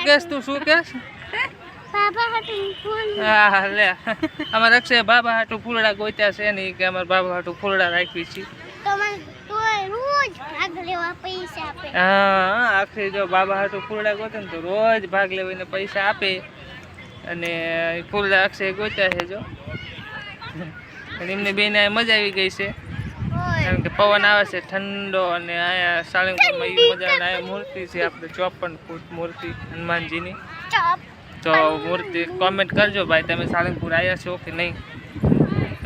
શું કેસ તું શું કેસ હા લે. અમારે અક્ષય બાબા હાટુ ફૂલડા ગોત્યા છે નહીં કે અમારે બાબા હાટું ફૂલડા રાખવી છે. તો મને તોય રોજ ભાગ લેવા પૈસા આપે. હા અક્ષય જો બાબા હાટું ફૂલડા ગોતે ને તો રોજ ભાગ લેવાને પૈસા આપે. અને ફૂલડા અક્ષય ગોત્યા છે જો. એમને બેને મજા આવી ગઈ છે. કારણ કે પવન આવે છે ઠંડો અને અહીંયા સાળંગપુરમાં એવી મજા આવે અહીંયા મૂર્તિ છે આપણે ચોપન ફૂટ મૂર્તિ હનુમાનજીની. તો મૂર્તિ કોમેન્ટ કરજો ભાઈ તમે સાળંગપુર આવ્યા છો કે નહીં?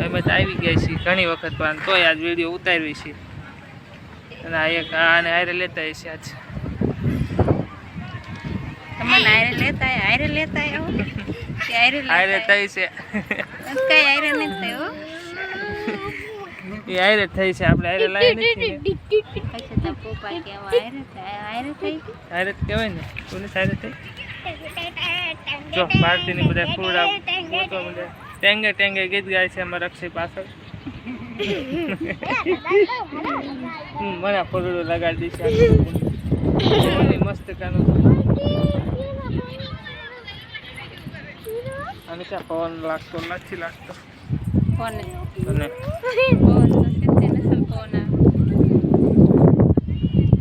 અમે તો આવી ગયા છીએ ઘણી વખત પણ તોય આજ વીડિયો ઉતારવી છે. અને આ એક આને હારે લેતા છે આજ. તમને આયરે લેતા આયરે લેતા આયરે હારે લેતા છે કઈ આયરે નથી થયો એ આયરે થઈ છે આપણે આયરે લાવી નથી આયરે આયરે કહેવાય ને કોને હારે થઈ? જો ભારતીની બધા ફૂડ ગોતવા બધા ટેંગે ટેંગે ગીત ગાય છે અમારા અક્ષય પાછળ. હમ, મને ફોરડો લગાડી દે છે મસ્ત કાનો અને ક્યાં પવન લાગતો નથી લાગતો? પવન તો સિત્તેર નસલ પવન આવે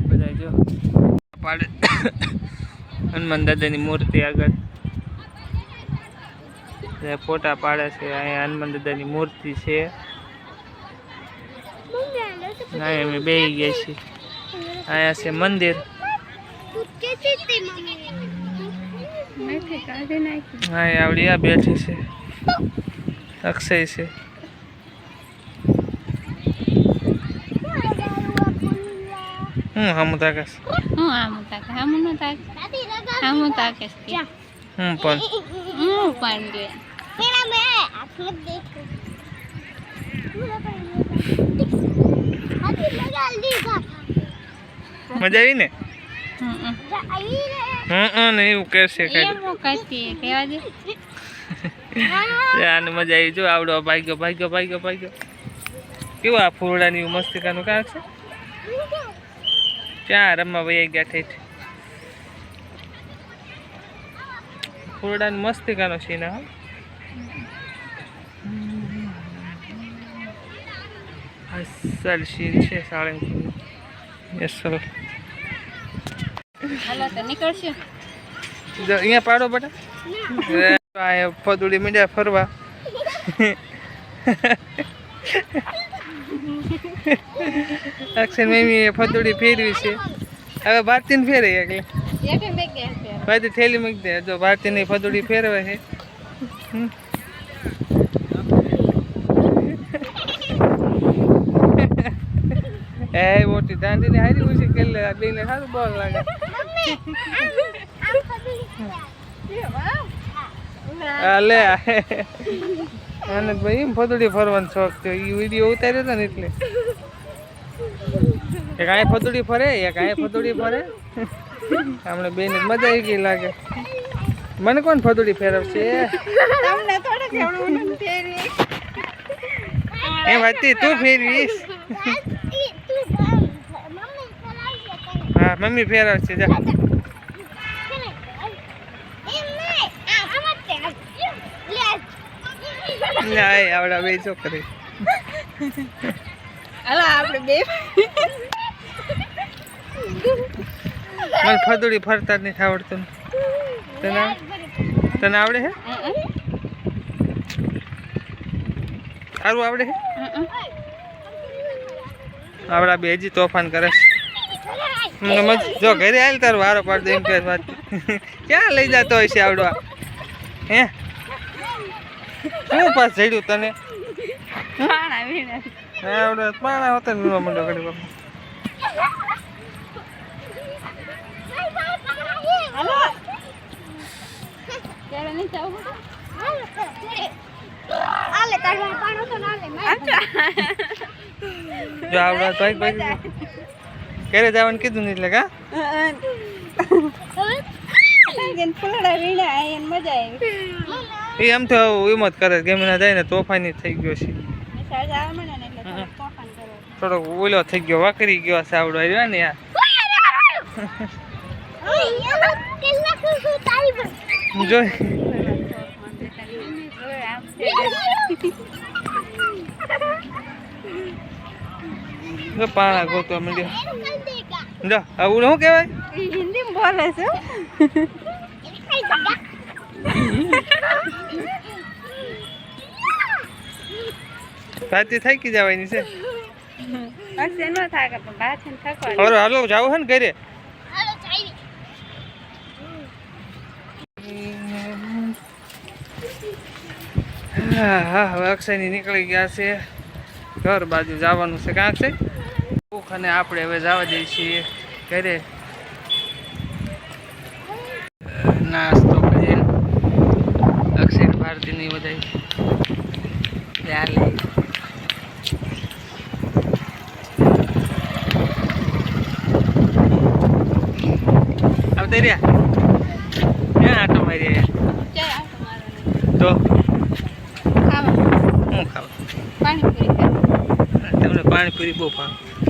બધા જો પાડે હનુમાન દાદાની મૂર્તિ આગળ. ફોટા પાડે છે, અહીંયા હનુમાન દાદાની મૂર્તિ છે. અહીંયા અમે બેસી ગયા છીએ. અહીંયા છે મંદિર. અહીંયા આવડી આ બેઠી છે. અક્ષય છે. હું હામું તાકાશ. હું આમ તાકે આમ ન તાકે. આમ તાકેશ હું પણ. હું પણ લે. મજા આવી ને? હમ હમ. હમ હમ ને એવું કરશે આને મજા આવી. જો આવડો ભાગ્યો ભાગ્યો ભાગ્યો ભાગ્યો. કેવું આ ફૂલડાની મસ્તિકાનું કાંક છે? ક્યાં રમવા વૈયા ગયા ઠેઠ. મસ્તી કાનો છે ને અસલ સીન છે સાળંગપુર. અસલ. હાલો તો નીકળશે. અહીંયા પાડો બટા. ફદુડી મીડિયા ફરવા. અક્ષર મમ્મી ફતુડી ફેરવી છે. હવે ભારતીને ફેરે એટલે ભાઈ બે થેલી મૂકી દે. જો ભારતીની ફદુડી ફેરવે છે. એ મોટી દાંડીને હારી ઉછી કરી લે આ બેને સારું બોલ લાગે. અલ્યા લે આને ભાઈ એમ ફદુડી ફરવાનો શોખ થયો એ વીડિયો ઉતાર્યો હતો ને એટલે. એક આ ફતુડી ફરે એક આ ફતુડી ફરે. આપણે બેન મજા આવી ગઈ લાગે. મને કોણ ફદુડી ફેરવશે? એ વાતી તું ફેરવીશ. હા મમ્મી ફેરવશે જા. ના એ આવડા બે છોકરી. હાલો આપણે બે મને ફદુડી ફરતા જ નથી આવડતું. તને? તને આવડે હે? સારું આવડે હે? આવડા બે હજી તોફાન કરે જો ઘરે આવેલ તારો વારો પાડ દે એમ કે વાત. ક્યાં લઈ જતો હોય છે આવડો આ? હે શું પાસ જડ્યું તને? માણા વીણા. આવડે પાણા હોતા ને મંડો ઘડી બાપા હાલો. ત્યારે નહીં જવું આલે તારે પાણો તો ના લે જો. આવડા ભાઈ ભાઈ. ઘરે જવાનું કીધું નહીં એટલે કા? ફૂલડા વીણા મજા આવી. એ આમ તો એમ જ કરે ગમે ના જાય ને તોફાની થઈ ગયો છે. થોડુંક ઓલો થઈ ગયો, વાકરી ગયો આવડો રહ્યો ને યાર. જોઈ. જો પાણા ગોતવા મળ્યો જો, આવું શું કહેવાય? હિન્દી બોલે છે. રાતે ગઈ જવાની છે. અક્ષય નો થાકે પણ પાછળ થકવાનું. હવે હાલો જાવ હે ને ઘરે? હાલો ચાઈ હા હા હવે અક્ષયની નીકળી ગયા છે. ઘર બાજુ જવાનું છે કાં છે. ભૂખ અને આપણે હવે જવા દઈએ છીએ ઘરે. નાસ્તો કરીએ અક્ષય ને ભારતીની બધા ચાલે આવતા રહ્યા? ક્યાં આટો મારી તો? ખાવા. હું ખાવા? તમને પાણીપુરી બહુ ભાવે.